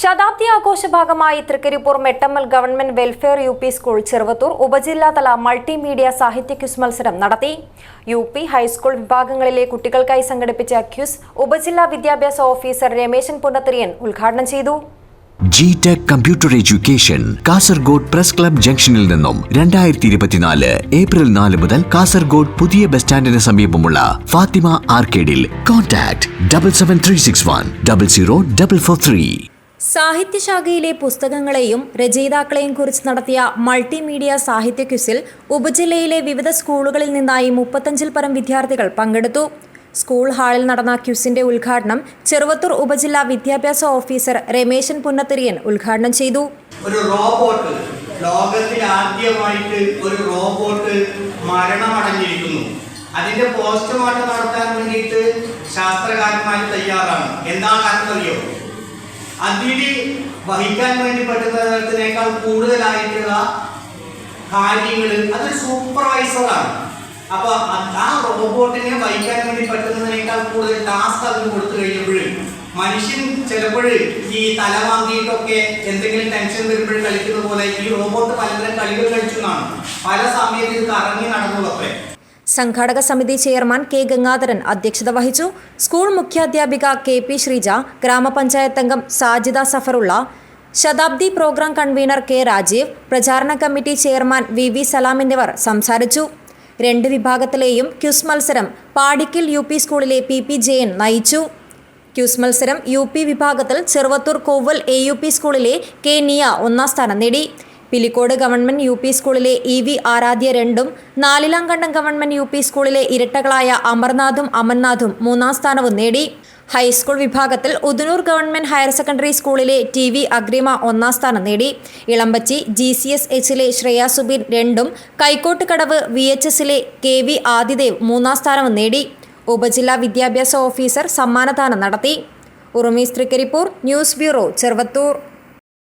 ശതാബ്ദി ആഘോഷ ഭാഗമായി Trikaripur Mettammal government welfare U P school Cheruvathur ഉപജില്ലാതല multimedia സാഹിത്യ ക്വിസ് മത്സരം നടത്തി. യു പി ഹൈസ്കൂൾ വിഭാഗങ്ങളിലെ കുട്ടികൾക്കായി സംഘടിപ്പിച്ച ക്യൂസ് ഉപജില്ലാ വിദ്യാഭ്യാസ ഓഫീസർ രമേശൻ പുന്നത്തിരിയൻ ഉദ്ഘാടനം ചെയ്തു. G tech computer education Kasaragod press club ജംഗ്ഷനിൽ നിന്നും രണ്ടായിരത്തി ഇരുപത്തിനാല് ഏപ്രിൽ നാല് മുതൽ കാസർഗോഡ് പുതിയ ബസ് സ്റ്റാൻഡിന് സമീപമുള്ള Fathima ആർക്കേഡിൽ. Contact double seven three six one double zero double four three സാഹിത്യശാഖയിലെ പുസ്തകങ്ങളെയും രചയിതാക്കളെയും കുറിച്ച് നടത്തിയ മൾട്ടിമീഡിയ സാഹിത്യ ക്വിസിൽ ഉപജില്ലയിലെ വിവിധ സ്കൂളുകളിൽ നിന്നായി മുപ്പത്തഞ്ചിൽ പരം വിദ്യാർത്ഥികൾ പങ്കെടുത്തു. സ്കൂൾ ഹാളിൽ നടന്ന ക്യുസിന്റെ ഉദ്ഘാടനം ചെറുവത്തൂർ ഉപജില്ലാ വിദ്യാഭ്യാസ ഓഫീസർ രമേശൻ പുന്നത്തിരിയൻ ഉദ്ഘാടനം ചെയ്തു. ഒരു റോബോട്ട് ലോകത്തിൽ ആദ്യമായിട്ട് ഒരു റോബോട്ട് മരണമടഞ്ഞിരിക്കുന്നു. അതിന്റെ പോസ്റ്റ്മോർട്ടം നടത്താൻ വേണ്ടിയിട്ട് ശാസ്ത്രകാരന്മാർ തയ്യാറാണ്. എന്താണ് അറിയോ അതിന് വഹിക്കാൻ വേണ്ടി പറ്റുന്നതിനേക്കാൾ കൂടുതലായിട്ടുള്ള കാര്യങ്ങൾ അതൊരു സൂപ്പർവൈസറാണ് അപ്പൊ ആ റോബോട്ടിനെ വഹിക്കാൻ വേണ്ടി പറ്റുന്നതിനേക്കാൾ കൂടുതൽ ടാസ്ക് അതിന് കൊടുത്തു കഴിയുമ്പോൾ മനുഷ്യൻ ചിലപ്പോൾ ഈ തല വാങ്ങിയിട്ടൊക്കെ എന്തെങ്കിലും ടെൻഷൻ വരുമ്പോൾ കളിക്കുന്ന പോലെ ഈ റോബോട്ട് പലതരം കളികൾ കളിച്ചു എന്നാണ്. പല സമയത്ത് ഇത് കറങ്ങി നടന്നുള്ളത്രേ സംഘാടക സമിതി ചെയർമാൻ കെ ഗംഗാധരൻ അധ്യക്ഷത വഹിച്ചു. സ്കൂൾ മുഖ്യാധ്യാപിക കെ പി ശ്രീജ ഗ്രാമപഞ്ചായത്ത് അംഗം സാജിദ സഫറുള്ള ശതാബ്ദി പ്രോഗ്രാം കൺവീനർ കെ രാജീവ് പ്രചാരണ committee chairman V V Salam എന്നിവർ സംസാരിച്ചു. രണ്ട് വിഭാഗത്തിലെയും ക്യുസ് മത്സരം പാടിക്കിൽ യു പി സ്കൂളിലെ പി പി ജയൻ നയിച്ചു. ക്യൂസ് മത്സരം യു പി വിഭാഗത്തിൽ Cheruvathur Koval A U P സ്കൂളിലെ കെ നിയ ഒന്നാം സ്ഥാനം നേടി. പിലിക്കോട് ഗവൺമെന്റ് യു പി സ്കൂളിലെ ഇ വി ആരാധ്യ രണ്ടും നാലിലാംകണ്ടം ഗവൺമെന്റ് യു പി സ്കൂളിലെ ഇരട്ടകളായ അമർനാഥും അമർനാഥും മൂന്നാം സ്ഥാനവും നേടി. ഹൈസ്കൂൾ വിഭാഗത്തിൽ ഉദനൂർ ഗവൺമെന്റ് ഹയർ സെക്കൻഡറി സ്കൂളിലെ ടി വി അഗ്രിമ ഒന്നാം സ്ഥാനം നേടി. ഇളമ്പച്ചി ജി സി എസ് എച്ചിലെ ശ്രേയ സുബീർ രണ്ടും കൈക്കോട്ടുകടവ് വി എച്ച് എസിലെ കെ വി ആദിദേവ് മൂന്നാം സ്ഥാനവും നേടി. ഉപജില്ലാ വിദ്യാഭ്യാസ ഓഫീസർ സമ്മാനദാനം നടത്തി. Urumees Trikaripur news bureau Cheruvathur.